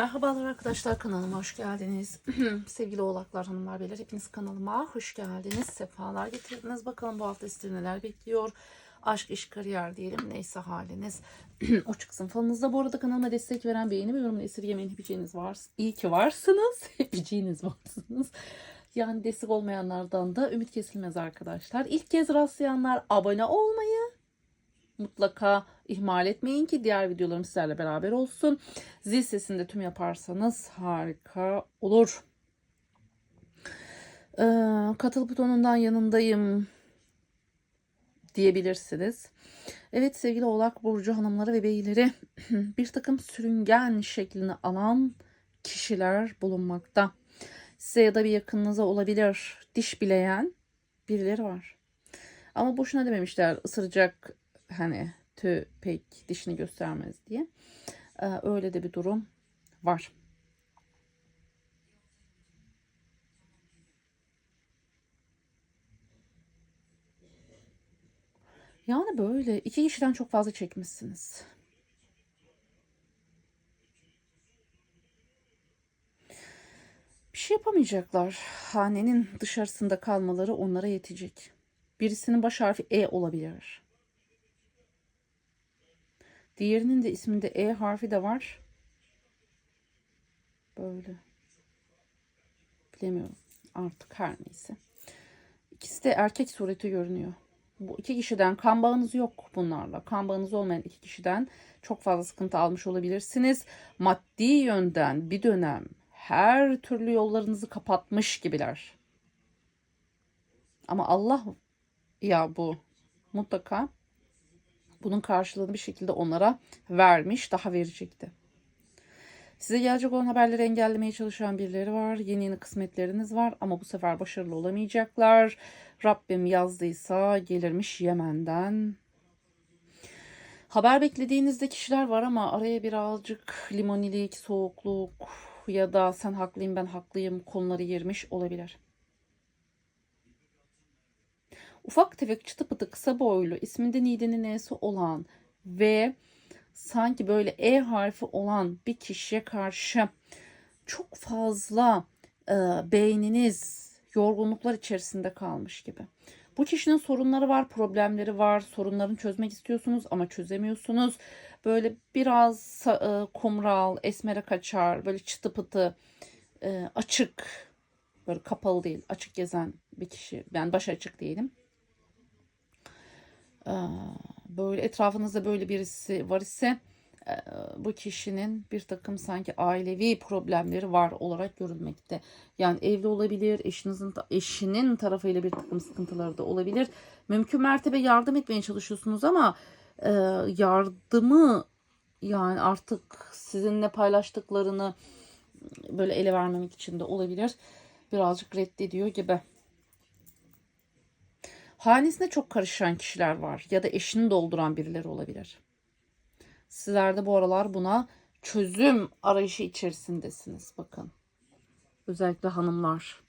Merhabalar arkadaşlar kanalıma hoş geldiniz. Sevgili oğlaklar hanımlar beyler hepiniz kanalıma hoş geldiniz. Sefalar getirdiniz. Bakalım bu hafta sizi neler bekliyor. Aşk, iş, kariyer diyelim neyse haliniz. o çıksın falınızda. Bu arada kanalıma destek veren beğeni ve yorumla esirgemeyin hepiciğiniz var. İyi ki varsınız. Hepiciğiniz varsınız. Yani destek olmayanlardan da ümit kesilmez arkadaşlar. İlk kez rastlayanlar abone olmayı, mutlaka ihmal etmeyin ki diğer videolarım sizlerle beraber olsun. Zil sesini de tüm yaparsanız harika olur. Ee, katıl butonundan yanındayım diyebilirsiniz. Evet sevgili Oğlak Burcu hanımları ve beyleri bir takım sürüngen şeklini alan kişiler bulunmakta. Size ya da bir yakınınıza olabilir diş bileyen birileri var. Ama boşuna dememişler ısıracak hani tüy pek dişini göstermez diye. Ee, öyle de bir durum var. Yani böyle iki kişiden çok fazla çekmişsiniz. Bir şey yapamayacaklar. Hanenin dışarısında kalmaları onlara yetecek. Birisinin baş harfi E olabilir. Diğerinin de isminde E harfi de var. Böyle. Bilemiyorum. Artık her neyse. İkisi de erkek sureti görünüyor. Bu iki kişiden kan bağınız yok bunlarla. Kan bağınız olmayan iki kişiden çok fazla sıkıntı almış olabilirsiniz. Maddi yönden bir dönem her türlü yollarınızı kapatmış gibiler. Ama Allah ya bu mutlaka bunun karşılığını bir şekilde onlara vermiş, daha verecekti. Size gelecek olan haberleri engellemeye çalışan birileri var. Yeni yeni kısmetleriniz var ama bu sefer başarılı olamayacaklar. Rabbim yazdıysa gelirmiş Yemen'den. Haber beklediğinizde kişiler var ama araya birazcık limonilik, soğukluk ya da sen haklıyım ben haklıyım konuları girmiş olabilir. Ufak tefek çıtı pıtı kısa boylu isminde Nide'nin N'si olan ve sanki böyle E harfi olan bir kişiye karşı çok fazla e, beyniniz yorgunluklar içerisinde kalmış gibi. Bu kişinin sorunları var, problemleri var, sorunlarını çözmek istiyorsunuz ama çözemiyorsunuz. Böyle biraz e, kumral, esmere kaçar, böyle çıtı pıtı, e, açık, böyle kapalı değil, açık gezen bir kişi. Yani baş açık diyelim. E, böyle etrafınızda böyle birisi var ise e, bu kişinin bir takım sanki ailevi problemleri var olarak görülmekte. Yani evli olabilir, eşinizin eşinin tarafıyla bir takım sıkıntıları da olabilir. Mümkün mertebe yardım etmeye çalışıyorsunuz ama e, yardımı yani artık sizinle paylaştıklarını böyle ele vermemek için de olabilir. Birazcık reddediyor gibi. Hanesine çok karışan kişiler var ya da eşini dolduran birileri olabilir. Sizler de bu aralar buna çözüm arayışı içerisindesiniz. Bakın. Özellikle hanımlar.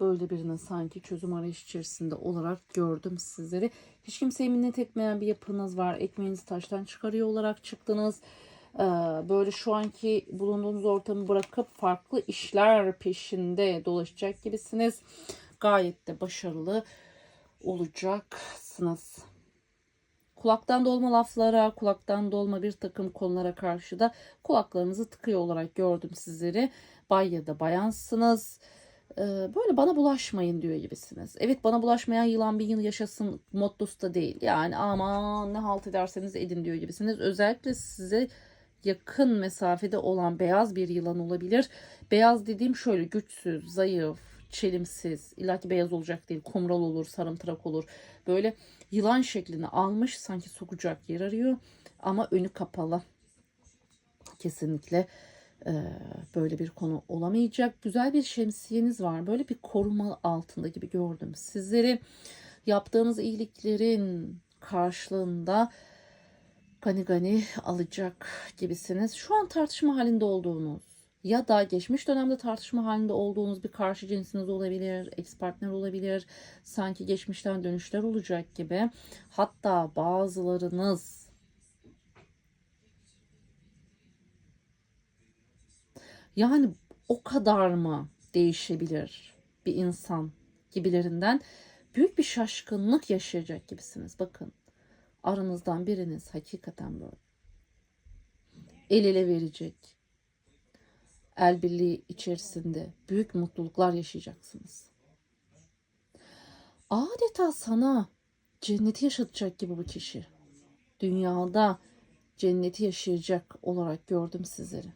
Böyle birinin sanki çözüm arayışı içerisinde olarak gördüm sizleri. Hiç kimseye minnet etmeyen bir yapınız var. Ekmeğinizi taştan çıkarıyor olarak çıktınız. Ee, böyle şu anki bulunduğunuz ortamı bırakıp farklı işler peşinde dolaşacak gibisiniz. Gayet de başarılı olacaksınız. Kulaktan dolma laflara, kulaktan dolma bir takım konulara karşı da kulaklarınızı tıkıyor olarak gördüm sizleri. Bay ya da bayansınız. Ee, böyle bana bulaşmayın diyor gibisiniz. Evet bana bulaşmayan yılan bir yıl yaşasın mottosu da değil. Yani aman ne halt ederseniz edin diyor gibisiniz. Özellikle size yakın mesafede olan beyaz bir yılan olabilir. Beyaz dediğim şöyle güçsüz, zayıf, çelimsiz, illaki beyaz olacak değil, kumral olur, sarımtırak olur. Böyle yılan şeklini almış, sanki sokacak yer arıyor ama önü kapalı. Kesinlikle e, böyle bir konu olamayacak. Güzel bir şemsiyeniz var. Böyle bir koruma altında gibi gördüm. Sizleri yaptığınız iyiliklerin karşılığında gani gani alacak gibisiniz. Şu an tartışma halinde olduğunuz ya da geçmiş dönemde tartışma halinde olduğunuz bir karşı cinsiniz olabilir, ex partner olabilir. Sanki geçmişten dönüşler olacak gibi. Hatta bazılarınız Yani o kadar mı değişebilir bir insan gibilerinden büyük bir şaşkınlık yaşayacak gibisiniz. Bakın aranızdan biriniz hakikaten böyle el ele verecek. El birliği içerisinde büyük mutluluklar yaşayacaksınız. Adeta sana cenneti yaşatacak gibi bu kişi. Dünyada cenneti yaşayacak olarak gördüm sizleri.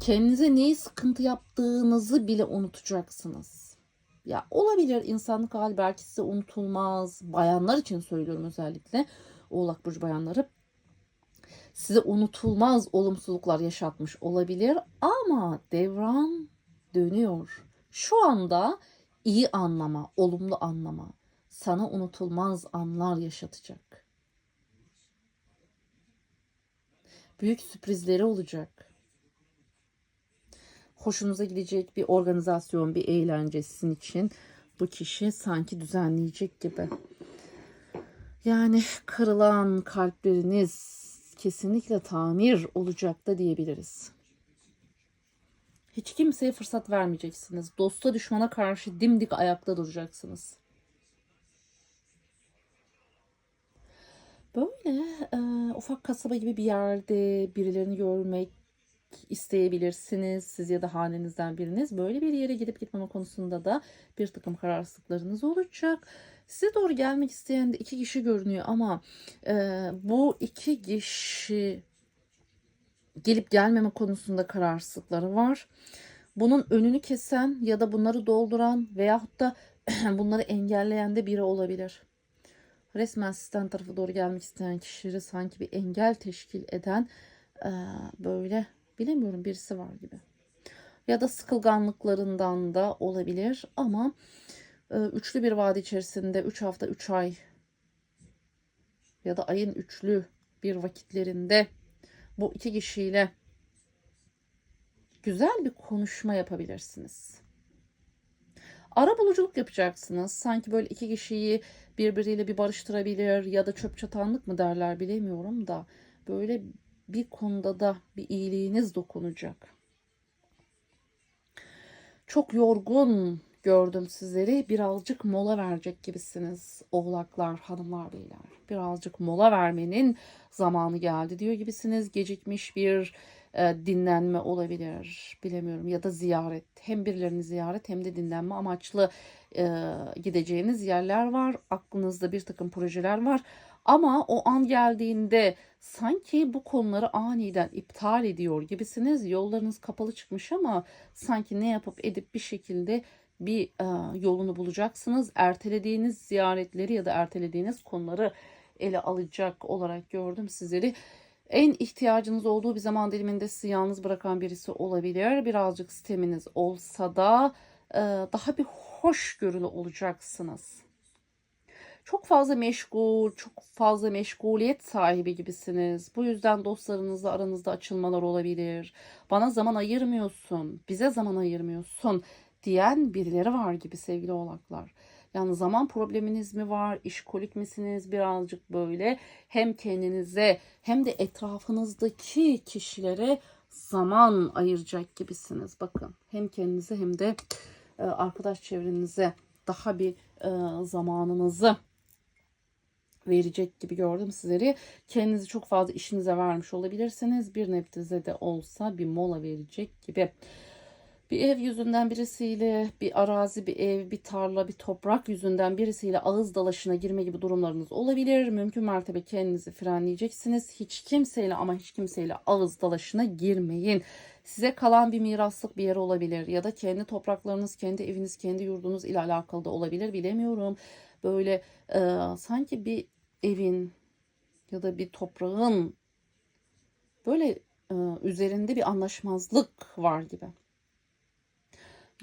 Kendinize neyi sıkıntı yaptığınızı bile unutacaksınız. Ya olabilir insanlık hali belki size unutulmaz. Bayanlar için söylüyorum özellikle. Oğlak burcu bayanları size unutulmaz olumsuzluklar yaşatmış olabilir ama devran dönüyor. Şu anda iyi anlama, olumlu anlama sana unutulmaz anlar yaşatacak. Büyük sürprizleri olacak. Hoşunuza gidecek bir organizasyon, bir eğlence sizin için bu kişi sanki düzenleyecek gibi. Yani kırılan kalpleriniz kesinlikle tamir olacak da diyebiliriz. Hiç kimseye fırsat vermeyeceksiniz. Dosta düşmana karşı dimdik ayakta duracaksınız. Böyle e, ufak kasaba gibi bir yerde birilerini görmek isteyebilirsiniz. Siz ya da hanenizden biriniz böyle bir yere gidip gitmeme konusunda da bir takım kararsızlıklarınız olacak. Size doğru gelmek isteyen de iki kişi görünüyor ama e, bu iki kişi gelip gelmeme konusunda kararsızlıkları var. Bunun önünü kesen ya da bunları dolduran veyahut da bunları engelleyen de biri olabilir. Resmen sizden tarafı doğru gelmek isteyen kişileri sanki bir engel teşkil eden e, böyle bilemiyorum birisi var gibi. Ya da sıkılganlıklarından da olabilir ama üçlü bir vade içerisinde 3 hafta 3 ay ya da ayın üçlü bir vakitlerinde bu iki kişiyle güzel bir konuşma yapabilirsiniz. Ara buluculuk yapacaksınız. Sanki böyle iki kişiyi birbiriyle bir barıştırabilir ya da çöp çatanlık mı derler bilemiyorum da böyle bir konuda da bir iyiliğiniz dokunacak. Çok yorgun gördüm sizleri. Birazcık mola verecek gibisiniz oğlaklar, hanımlar, beyler. Birazcık mola vermenin zamanı geldi diyor gibisiniz. Gecikmiş bir e, dinlenme olabilir. Bilemiyorum ya da ziyaret. Hem birilerini ziyaret hem de dinlenme amaçlı e, gideceğiniz yerler var. Aklınızda bir takım projeler var. Ama o an geldiğinde sanki bu konuları aniden iptal ediyor gibisiniz. Yollarınız kapalı çıkmış ama sanki ne yapıp edip bir şekilde bir e, yolunu bulacaksınız. Ertelediğiniz ziyaretleri ya da ertelediğiniz konuları ele alacak olarak gördüm sizleri. En ihtiyacınız olduğu bir zaman diliminde sizi yalnız bırakan birisi olabilir. Birazcık sisteminiz olsa da e, daha bir hoşgörülü olacaksınız. Çok fazla meşgul, çok fazla meşguliyet sahibi gibisiniz. Bu yüzden dostlarınızla aranızda açılmalar olabilir. Bana zaman ayırmıyorsun, bize zaman ayırmıyorsun diyen birileri var gibi sevgili oğlaklar. Yani zaman probleminiz mi var? İşkolik misiniz? Birazcık böyle hem kendinize hem de etrafınızdaki kişilere zaman ayıracak gibisiniz. Bakın hem kendinize hem de e, arkadaş çevrenize daha bir e, zamanınızı verecek gibi gördüm sizleri. Kendinizi çok fazla işinize vermiş olabilirsiniz. Bir nebze de olsa bir mola verecek gibi. Bir ev yüzünden birisiyle bir arazi, bir ev, bir tarla, bir toprak yüzünden birisiyle ağız dalaşına girme gibi durumlarınız olabilir. Mümkün mertebe kendinizi frenleyeceksiniz. Hiç kimseyle ama hiç kimseyle ağız dalaşına girmeyin. Size kalan bir miraslık bir yer olabilir ya da kendi topraklarınız, kendi eviniz, kendi yurdunuz ile alakalı da olabilir bilemiyorum. Böyle e, sanki bir evin ya da bir toprağın böyle e, üzerinde bir anlaşmazlık var gibi.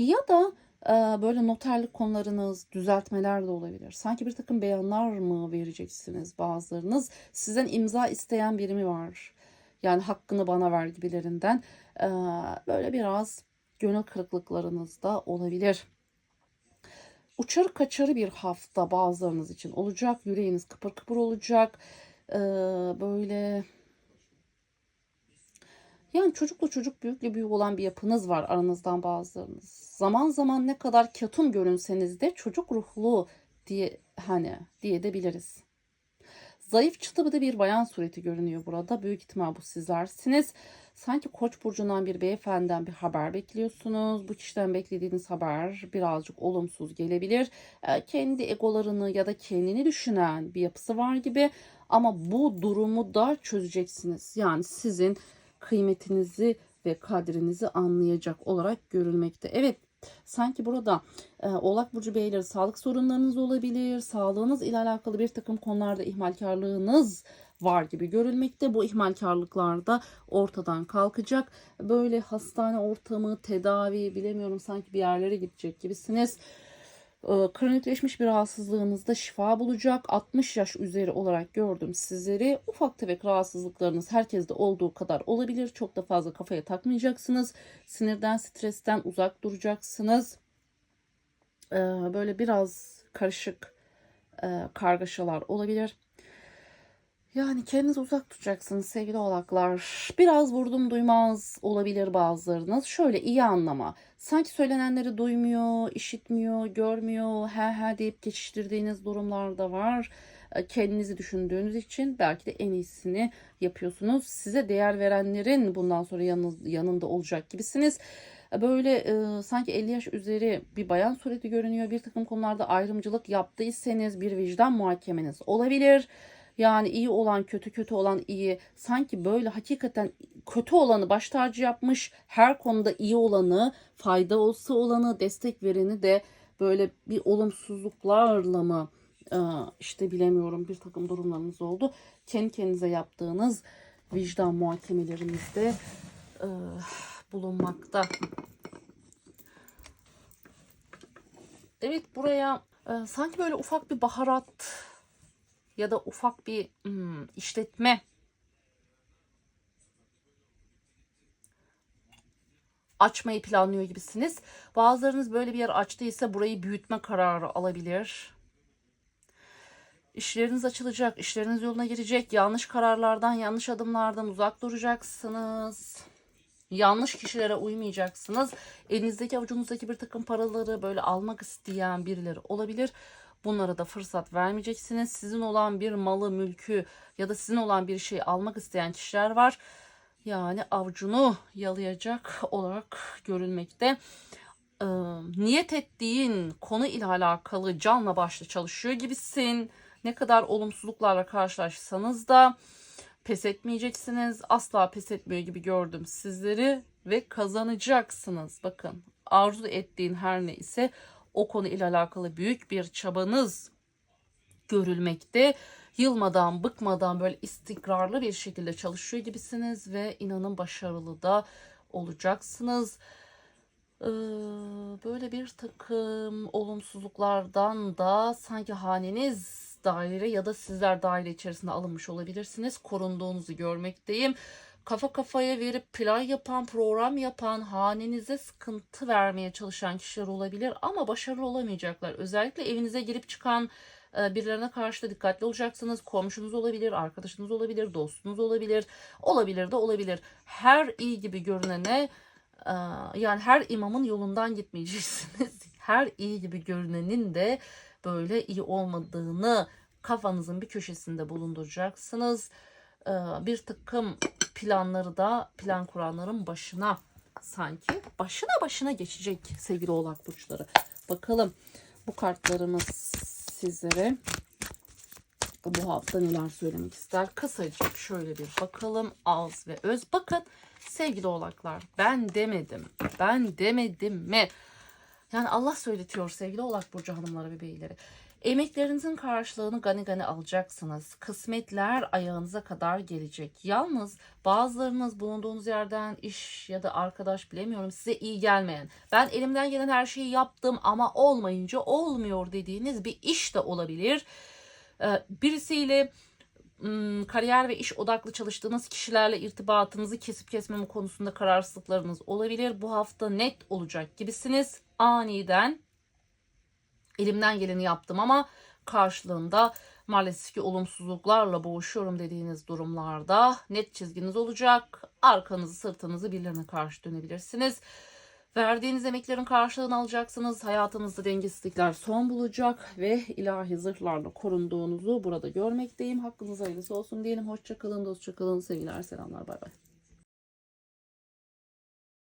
Ya da e, böyle noterlik konularınız, düzeltmeler de olabilir. Sanki bir takım beyanlar mı vereceksiniz bazılarınız? Sizden imza isteyen biri mi var? Yani hakkını bana ver gibilerinden. E, böyle biraz gönül kırıklıklarınız da olabilir. Uçarı kaçarı bir hafta bazılarınız için olacak. Yüreğiniz kıpır kıpır olacak. Ee, böyle Yani çocukla çocuk büyükle büyük olan bir yapınız var aranızdan bazılarınız. Zaman zaman ne kadar ketum görünseniz de çocuk ruhlu diye hani diye de biliriz. Zayıf çıtıbıda bir bayan sureti görünüyor burada. Büyük ihtimal bu sizlersiniz. Sanki Koç burcundan bir beyefendiden bir haber bekliyorsunuz. Bu kişiden beklediğiniz haber birazcık olumsuz gelebilir. Ee, Kendi egolarını ya da kendini düşünen bir yapısı var gibi. Ama bu durumu da çözeceksiniz. Yani sizin kıymetinizi ve kadrinizi anlayacak olarak görülmekte. Evet sanki burada e, Oğlak Burcu Beyleri sağlık sorunlarınız olabilir. Sağlığınız ile alakalı bir takım konularda ihmalkarlığınız var gibi görülmekte. Bu ihmalkarlıklar da ortadan kalkacak. Böyle hastane ortamı, tedavi bilemiyorum sanki bir yerlere gidecek gibisiniz. Ee, Kronikleşmiş bir rahatsızlığınızda şifa bulacak. 60 yaş üzeri olarak gördüm sizleri. Ufak tefek rahatsızlıklarınız herkeste olduğu kadar olabilir. Çok da fazla kafaya takmayacaksınız. Sinirden, stresten uzak duracaksınız. Ee, Böyle biraz karışık e, kargaşalar olabilir. Yani kendinizi uzak tutacaksınız sevgili oğlaklar. Biraz vurdum duymaz olabilir bazılarınız. Şöyle iyi anlama. Sanki söylenenleri duymuyor, işitmiyor, görmüyor, he he deyip geçiştirdiğiniz durumlar da var. E, Kendinizi düşündüğünüz için belki de en iyisini yapıyorsunuz. Size değer verenlerin bundan sonra yanınız, yanında olacak gibisiniz. E, Böyle e, sanki 50 yaş üzeri bir bayan sureti görünüyor. Bir takım konularda ayrımcılık yaptıysanız bir vicdan muhakemeniz olabilir. Yani iyi olan kötü, kötü olan iyi. Sanki böyle hakikaten kötü olanı baş tacı yapmış. Her konuda iyi olanı, fayda olsa olanı, destek vereni de böyle bir olumsuzluklarla mı e, işte bilemiyorum bir takım durumlarınız oldu. Kendi kendinize yaptığınız vicdan muhakemelerimizde e, bulunmakta. Evet buraya e, sanki böyle ufak bir baharat ya da ufak bir hmm, işletme açmayı planlıyor gibisiniz. Bazılarınız böyle bir yer açtıysa burayı büyütme kararı alabilir. İşleriniz açılacak, işleriniz yoluna girecek. Yanlış kararlardan, yanlış adımlardan uzak duracaksınız. Yanlış kişilere uymayacaksınız. Elinizdeki avucunuzdaki bir takım paraları böyle almak isteyen birileri olabilir. Bunlara da fırsat vermeyeceksiniz. Sizin olan bir malı, mülkü ya da sizin olan bir şeyi almak isteyen kişiler var. Yani avucunu yalayacak olarak görülmekte. Ee, niyet ettiğin konu ile alakalı canla başla çalışıyor gibisin. Ne kadar olumsuzluklarla karşılaşsanız da pes etmeyeceksiniz. Asla pes etmiyor gibi gördüm sizleri ve kazanacaksınız. Bakın arzu ettiğin her ne ise o konu ile alakalı büyük bir çabanız görülmekte. Yılmadan, bıkmadan böyle istikrarlı bir şekilde çalışıyor gibisiniz ve inanın başarılı da olacaksınız. Ee, böyle bir takım olumsuzluklardan da sanki haneniz daire ya da sizler daire içerisinde alınmış olabilirsiniz. Korunduğunuzu görmekteyim. Kafa kafaya verip plan yapan, program yapan, hanenize sıkıntı vermeye çalışan kişiler olabilir ama başarılı olamayacaklar. Özellikle evinize girip çıkan e, birilerine karşı da dikkatli olacaksınız. Komşunuz olabilir, arkadaşınız olabilir, dostunuz olabilir. Olabilir de olabilir. Her iyi gibi görünene e, yani her imamın yolundan gitmeyeceksiniz. Her iyi gibi görünenin de böyle iyi olmadığını kafanızın bir köşesinde bulunduracaksınız. E, Bir takım planları da plan kuranların başına sanki başına başına geçecek sevgili oğlak burçları. Bakalım bu kartlarımız sizlere bu hafta neler söylemek ister? Kısacık şöyle bir bakalım. Az ve öz. Bakın sevgili oğlaklar ben demedim. Ben demedim mi? Yani Allah söyletiyor sevgili oğlak burcu hanımları ve beyleri. Emeklerinizin karşılığını gani gani alacaksınız. Kısmetler ayağınıza kadar gelecek. Yalnız bazılarınız bulunduğunuz yerden iş ya da arkadaş bilemiyorum size iyi gelmeyen. Ben elimden gelen her şeyi yaptım ama olmayınca olmuyor dediğiniz bir iş de olabilir. Ee, Birisiyle kariyer ve iş odaklı çalıştığınız kişilerle irtibatınızı kesip kesmeme konusunda kararsızlıklarınız olabilir. Bu hafta net olacak gibisiniz. Aniden elimden geleni yaptım ama karşılığında maalesef ki olumsuzluklarla boğuşuyorum dediğiniz durumlarda net çizginiz olacak. Arkanızı sırtınızı birilerine karşı dönebilirsiniz. Verdiğiniz emeklerin karşılığını alacaksınız. Hayatınızda dengesizlikler son bulacak ve ilahi zırhlarla korunduğunuzu burada görmekteyim. Hakkınız hayırlısı olsun diyelim. Hoşçakalın, dostça kalın. Sevgiler, selamlar. Bay bay.